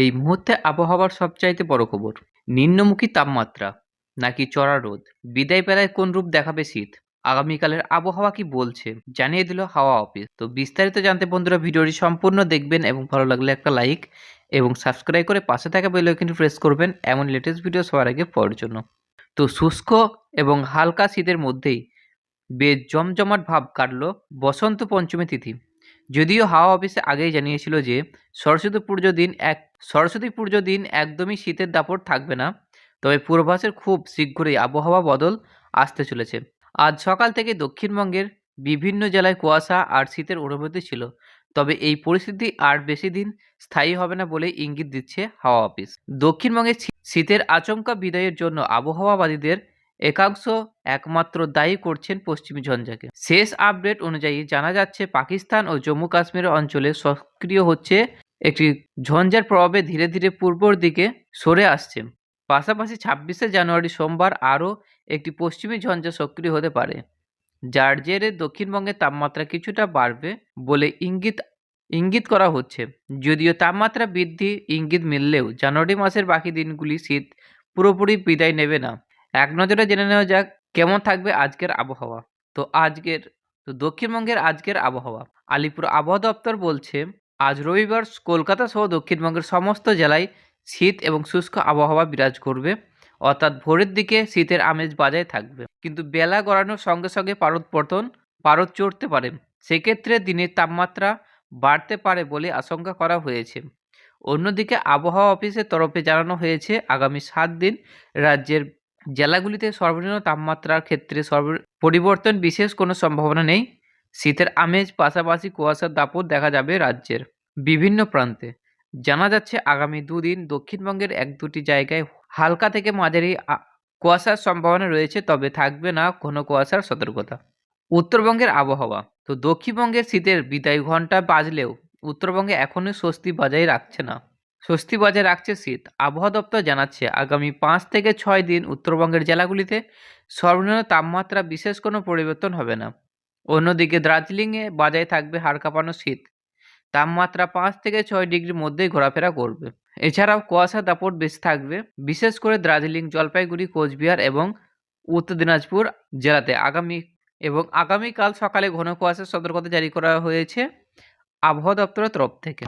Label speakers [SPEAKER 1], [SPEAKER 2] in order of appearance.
[SPEAKER 1] এই মুহূর্তে আবহাওয়ার সবচাইতে বড় খবর। নিম্নমুখী তাপমাত্রা, নাকি চড়া রোদ? বিদায় বেলায় কোন রূপ দেখাবে শীত? আগামীকালের আবহাওয়া কি বলছে? জানিয়ে দিল হাওয়া অফিস। তো বিস্তারিত জানতে বন্ধুরা ভিডিওটি সম্পূর্ণ দেখবেন এবং ভালো লাগলে একটা লাইক এবং সাবস্ক্রাইব করে পাশে থাকা বেল আইকনটি প্রেস করবেন এমন লেটেস্ট ভিডিও সবার আগে পাওয়ার জন্য। তো শুষ্ক এবং হালকা শীতের মধ্যেই বেশ জমজমাট ভাব কাটল বসন্ত পঞ্চমী তিথি। যদিও হাওয়া অফিসে আগেই জানিয়েছিল যে সরস্বতী পুজো দিন এক সরস্বতী পুজোর দিন একদমই শীতের দাপট থাকবে না। তবে পূর্বাভাসের খুব শীঘ্রই আবহাওয়া বদল আসতে চলেছে। আজ সকাল থেকে দক্ষিণবঙ্গের বিভিন্ন জেলায় কুয়াশা আর শীতের অনুভূতি ছিল। তবে এই পরিস্থিতি আর বেশি দিন স্থায়ী হবে না বলে ইঙ্গিত দিচ্ছে হাওয়া অফিস। দক্ষিণবঙ্গে শীতের আচমকা বিদায়ের জন্য আবহাওয়াবাদীদের একাংশ একমাত্র দায়ী করছেন পশ্চিমী ঝঞ্ঝাকে। শেষ আপডেট অনুযায়ী জানা যাচ্ছে, পাকিস্তান ও জম্মু কাশ্মীর অঞ্চলে সক্রিয় হচ্ছে একটি ঝঞ্ঝার প্রভাবে ধীরে ধীরে পূর্বর দিকে সরে আসছে। পাশাপাশি ছাব্বিশে জানুয়ারি সোমবার আরও একটি পশ্চিমী ঝঞ্ঝা সক্রিয় হতে পারে, যার জেরে দক্ষিণবঙ্গের তাপমাত্রা কিছুটা বাড়বে বলে ইঙ্গিত ইঙ্গিত করা হচ্ছে। যদিও তাপমাত্রা বৃদ্ধি ইঙ্গিত মিললেও জানুয়ারি মাসের বাকি দিনগুলি শীত পুরোপুরি বিদায় নেবে না। এক নজরে জেনে নেওয়া যাক কেমন থাকবে আজকের আবহাওয়া। তো আজকের, তো দক্ষিণবঙ্গের আজকের আবহাওয়া। আলিপুর আবহাওয়া দপ্তর বলছে আজ রবিবার কলকাতা সহ দক্ষিণবঙ্গের সমস্ত জেলায় শীত এবং শুষ্ক আবহাওয়া বিরাজ করবে। অর্থাৎ ভোরের দিকে শীতের আমেজ বজায় থাকবে। কিন্তু বেলা গড়ানোর সঙ্গে সঙ্গে পারদ পতন, পারদ চড়তে পারে। সেক্ষেত্রে দিনের তাপমাত্রা বাড়তে পারে বলে আশঙ্কা করা হয়েছে। অন্যদিকে আবহাওয়া অফিসের তরফে জানানো হয়েছে, আগামী সাত দিন রাজ্যের জেলাগুলিতে সর্বনিম্ন তাপমাত্রার ক্ষেত্রে সর্ব, পরিবর্তন বিশেষ কোনো সম্ভাবনা নেই। শীতের আমেজ পাশাপাশি কুয়াশার দাপট দেখা যাবে রাজ্যের বিভিন্ন প্রান্তে। জানা যাচ্ছে, আগামী দুদিন দক্ষিণবঙ্গের এক দুটি জায়গায় হালকা থেকে মাঝারি কুয়াশার সম্ভাবনা রয়েছে, তবে থাকবে না ঘন কুয়াশার সতর্কতা। উত্তরবঙ্গের আবহাওয়া। তো দক্ষিণবঙ্গের শীতের বিদায় ঘণ্টা বাজলেও উত্তরবঙ্গে এখনও স্বস্তি বজায় রাখছে না। স্বস্তি বজায় রাখছে শীত। আবহাওয়া দপ্তর জানাচ্ছে, আগামী পাঁচ থেকে ছয় দিন উত্তরবঙ্গের জেলাগুলিতে সর্বনিম্ন তাপমাত্রা বিশেষ কোনো পরিবর্তন হবে না। অন্যদিকে দার্জিলিংয়ে বাজায় থাকবে হাড় কাঁপানো শীত। তাপমাত্রা পাঁচ থেকে ছয় ডিগ্রির মধ্যেই ঘোরাফেরা করবে। এছাড়াও কুয়াশা দাপট বেশি থাকবে, বিশেষ করে দার্জিলিং, জলপাইগুড়ি, কোচবিহার এবং উত্তর দিনাজপুর জেলাতে। আগামী এবং আগামীকাল সকালে ঘন কুয়াশার সতর্কতা জারি করা হয়েছে আবহাওয়া দপ্তরের তরফ থেকে।